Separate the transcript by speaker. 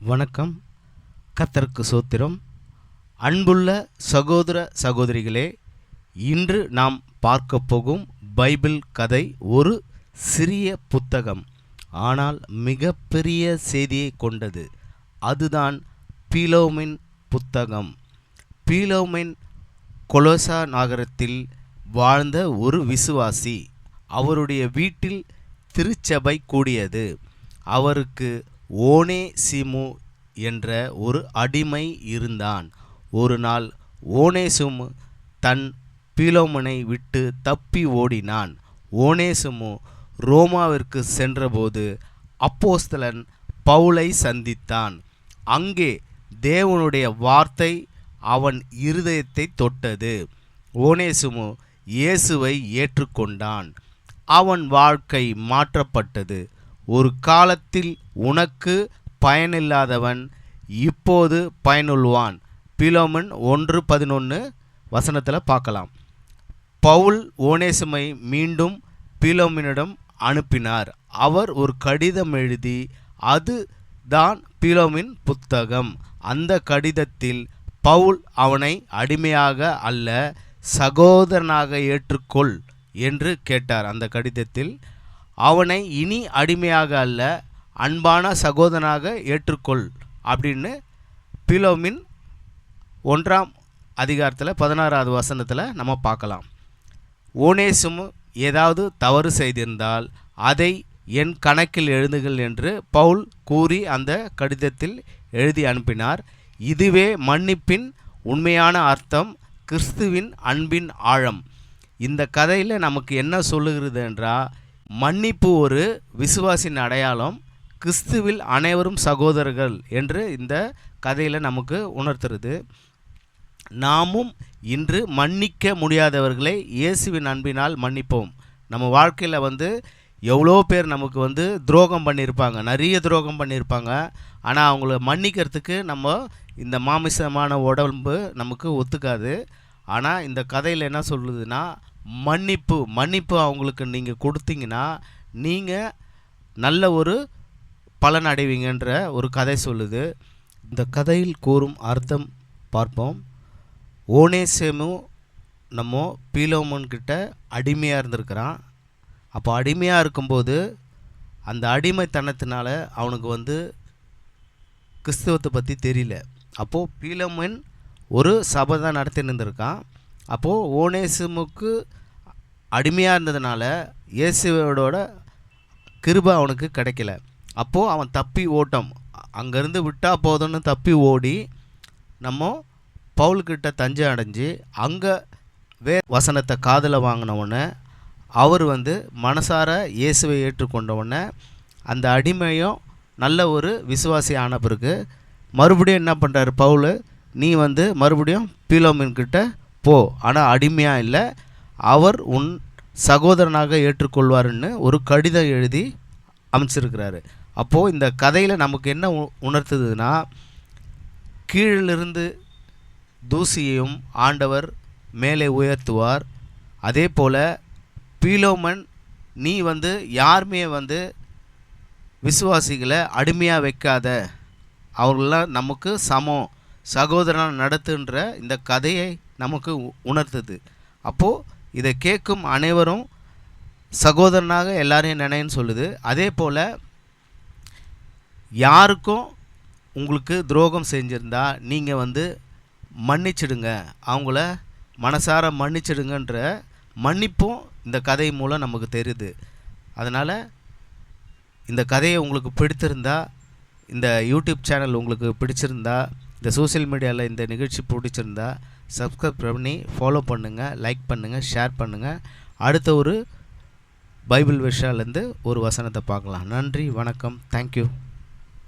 Speaker 1: வணக்கம். கத்தருக்கு சோத்திரம். அன்புள்ள சகோதர சகோதரிகளே இன்று நாம் பார்க்க போகும் பைபிள் கதை ஒரு சிறிய புத்தகம். ஆனால் மிகப்பெரிய செய்தியை கொண்டது. அதுதான் பீலோமின் புத்தகம். பீலோமின் கொலோசா நகரத்தில் வாழ்ந்த ஒரு விசுவாசி அவருடைய வீட்டில் திருச்சபை கூடியது. அவருக்கு ஓனே சிமு என்ற ஒரு அடிமை இருந்தான். ஒரு நாள் ஓனேசுமு தன் பீலோமனை விட்டு தப்பி ஓடினான். ஓனேசுமு ரோமாவிற்கு சென்றபோது அப்போஸ்தலன் பவுலை சந்தித்தான். அங்கே தேவனுடைய வார்த்தை அவன் இருதயத்தை தொட்டது. ஓனேசுமு இயேசுவை ஏற்றுக்கொண்டான். அவன் வாழ்க்கை மாற்றப்பட்டது. ஒரு காலத்தில் உனக்கு பயனில்லாதவன் இப்போது பயனுள்வான். பிலோமன் ஒன்று பதினொன்று வசனத்தில் பார்க்கலாம். பவுல் ஓனேசுமை மீண்டும் பீலோமினிடம் அனுப்பினார். அவர் ஒரு கடிதம் எழுதி அது தான் பீலோமின் புத்தகம். அந்த கடிதத்தில் பவுல் அவனை அடிமையாக அல்ல சகோதரனாக ஏற்றுக்கொள் என்று கேட்டார். அந்த கடிதத்தில் அவனை இனி அடிமையாக அல்ல அன்பான சகோதரனாக ஏற்றுக்கொள் அப்படின்னு பிலோமின் ஒன்றாம் அதிகாரத்தில் பதினாறாவது வசனத்தில் நம்ம பார்க்கலாம். ஓனேசும் ஏதாவது தவறு செய்திருந்தால் அதை என் கணக்கில் எழுதுகள் என்று பவுல் கூறி அந்த கடிதத்தில் எழுதி அனுப்பினார். இதுவே மன்னிப்பின் உண்மையான அர்த்தம் கிறிஸ்துவின் அன்பின் ஆழம். இந்த கதையில் நமக்கு என்ன சொல்லுகிறது என்றால் மன்னிப்பு ஒரு விசுவாசின் அடையாளம். கிறிஸ்துவில் அனைவரும் சகோதரர்கள் என்று இந்த கதையில் நமக்கு உணர்த்துறது. நாமும் இன்று மன்னிக்க முடியாதவர்களை இயேசுவின் அன்பினால் மன்னிப்போம். நம்ம வாழ்க்கையில் வந்து எவ்வளோ பேர் நமக்கு வந்து துரோகம் பண்ணியிருப்பாங்க நிறைய துரோகம் பண்ணியிருப்பாங்க. ஆனால் அவங்கள மன்னிக்கிறதுக்கு நம்ம இந்த மாமிசமான உடம்பு நமக்கு ஒத்துக்காது. ஆனால் இந்த கதையில் என்ன சொல்லுதுன்னா மன்னிப்பு மன்னிப்பு அவங்களுக்கு நீங்கள் கொடுத்தீங்கன்னா நீங்கள் நல்ல ஒரு பலன் அடைவீங்கன்ற ஒரு கதை சொல்லுது. இந்த கதையில் கூறும் அர்த்தம் பார்ப்போம். ஓனேசேமு நம்ம பீலோமோன்கிட்ட அடிமையாக இருந்திருக்கிறான். அப்போ அடிமையாக இருக்கும்போது அந்த அடிமைத்தனத்தினால அவனுக்கு வந்து கிறிஸ்தவத்தை பற்றி தெரியல. அப்போது பீலமன் ஒரு சபை தான் நடத்தின்னு இருந்திருக்கான். அப்போது ஓனேசுமுக்கு அடிமையாக இருந்ததுனால இயேசுவோட கிருபை அவனுக்கு கிடைக்கல. அப்போது அவன் தப்பி ஓட்டம். அங்கேருந்து விட்டால் போதும்னு தப்பி ஓடி நம்ம பவுல்கிட்ட தஞ்சை அடைஞ்சு அங்கே வே வசனத்தை காதில் வாங்கினவுடனே அவர் வந்து மனசார இயேசுவை ஏற்றுக்கொண்டவுடனே அந்த அடிமையும் நல்ல ஒரு விசுவாசி ஆன பிறகு மறுபடியும் என்ன பண்ணுறாரு பவுல்? நீ வந்து மறுபடியும் பீலோமின்கிட்ட போ. ஆனால் அடிமையாக இல்லை. அவர் உன் சகோதரனாக ஏற்றுக்கொள்வாருன்னு ஒரு கடிதம் எழுதி அமைச்சிருக்கிறாரு. அப்போது இந்த கதையில் நமக்கு என்ன உ- உணர்த்துதுன்னா கீழிலிருந்து தூசியையும் ஆண்டவர் மேலே உயர்த்துவார். அதே போல் பீலோமன் நீ வந்து யாருமே வந்து விசுவாசிகளை அடிமையாக வைக்காத. அவர்களெலாம் நமக்கு சமம். சகோதரன் நடத்துன்ற இந்த கதையை நமக்கு உணர்த்துது. அப்போது இதை கேட்கும் அனைவரும் சகோதரனாக எல்லாரையும் நினைன்னு சொல்லுது. அதே போல் யாருக்கும் உங்களுக்கு துரோகம் செஞ்சுருந்தா நீங்கள் வந்து மன்னிச்சிடுங்க. அவங்கள மனசார மன்னிச்சிடுங்கன்ற மன்னிப்பும் இந்த கதை மூலம் நமக்கு தெரியுது. அதனால் இந்த கதையை உங்களுக்கு பிடித்திருந்தா இந்த யூடியூப் சேனல் உங்களுக்கு பிடிச்சிருந்தா இந்த சோஷியல் மீடியாவில் இந்த நிகழ்ச்சி பிடிச்சிருந்தா சப்ஸ்கிரைப் பண்ணி ஃபாலோ பண்ணுங்கள் லைக் பண்ணுங்கள் ஷேர் பண்ணுங்கள் அடுத்த ஒரு பைபிள் விஷாலேருந்து ஒரு வசனத்தை பார்க்கலாம். நன்றி வணக்கம். தேங்க்யூ